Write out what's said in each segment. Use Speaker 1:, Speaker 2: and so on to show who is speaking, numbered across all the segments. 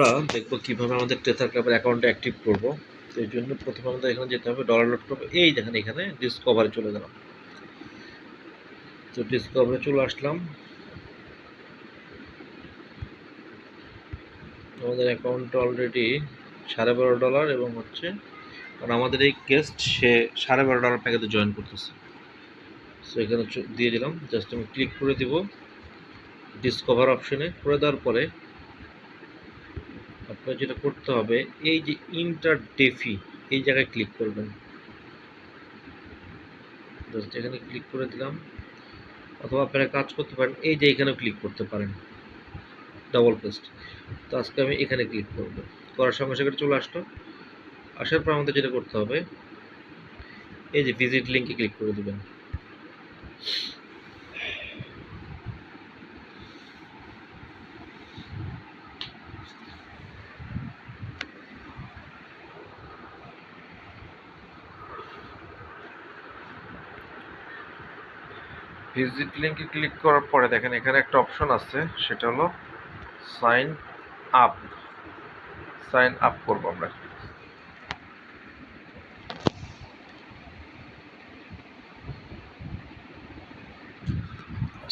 Speaker 1: আমরা দেখব কীভাবে আমাদের টেথার ক্লাবের অ্যাকাউন্টে অ্যাক্টিভ করব। তো এই জন্য প্রথমে আমাদের এখানে যেতে হবে ডলার লোড করব এই দেখেন এখানে ডিসকভারে চলে গেলাম। তো ডিসকভারে চলে আসলাম। আমাদের অ্যাকাউন্টে অলরেডি সাড়ে বারো ডলার এবং হচ্ছে কারণ আমাদের এই গেস্ট সে সাড়ে বারো ডলার প্যাকেজে জয়েন করতেছে। সো এখানে দিয়ে দিলাম। জাস্ট আমি ক্লিক করে দিব। ডিসকভার অপশনে করে দেওয়ার পরে যেটা করতে হবে, এই যে ইন্টার ডেফি এই জায়গায় ক্লিক করবেন। এখানে ক্লিক করে দিলাম। অথবা আপনারা কাজ করতে পারেন, এই যে এখানেও ক্লিক করতে পারেন। ডাবল পেস্ট তো আজকে আমি এখানে ক্লিক করব। করার সঙ্গে সঙ্গে চলে আসলো। আসার পর আমাদের যেটা করতে হবে, এই যে ভিজিট লিঙ্কে ক্লিক করে দেবেন। ভিজিট লিঙ্কে ক্লিক করার পরে দেখেন এখানে একটা অপশন আছে, সেটা হলো সাইন আপ সাইন আপ করব আমরা।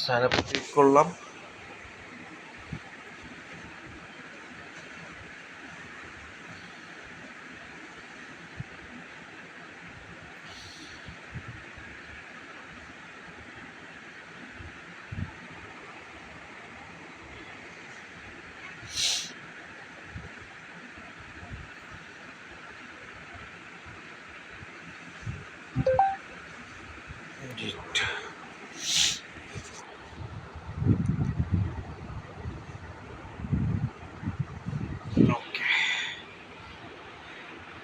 Speaker 1: সাইন আপ ক্লিক করলাম।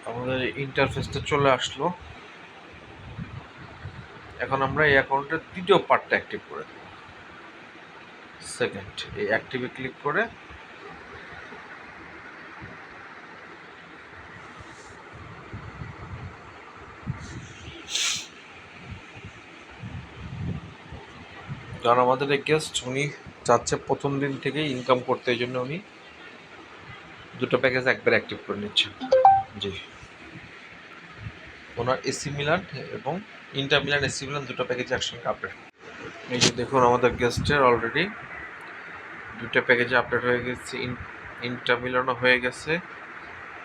Speaker 1: আমাদের ইন্টারফেসটা চলে আসলো। এখন আমরা এই অ্যাকাউন্টের দ্বিতীয় পার্টটা অ্যাক্টিভ করে দেব। সেকেন্ড এই অ্যাক্টিভে ক্লিক করে কারণ আমাদের এই গেস্ট উনি চাচ্ছে প্রথম দিন থেকেই ইনকাম করতে, এই জন্য উনি দুটো প্যাকেজ একবার অ্যাক্টিভ করে নিচ্ছেন। জি। ওনার এসি মিলান এবং ইন্টার মিলান, এসি মিলান দুটো প্যাকেজ একসঙ্গে আপডেট এই যে দেখুন আমাদের গেস্টের অলরেডি দুটো প্যাকেজে আপডেট হয়ে গেছে ইন্টার মিলানও হয়ে গেছে,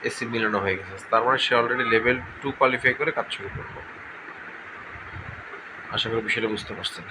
Speaker 1: এসি মিলানও হয়ে গেছে। তার মানে সে অলরেডি লেভেল টু কোয়ালিফাই করে কাজ শুরু করব আশা করি বিষয়টা বুঝতে পারছেন।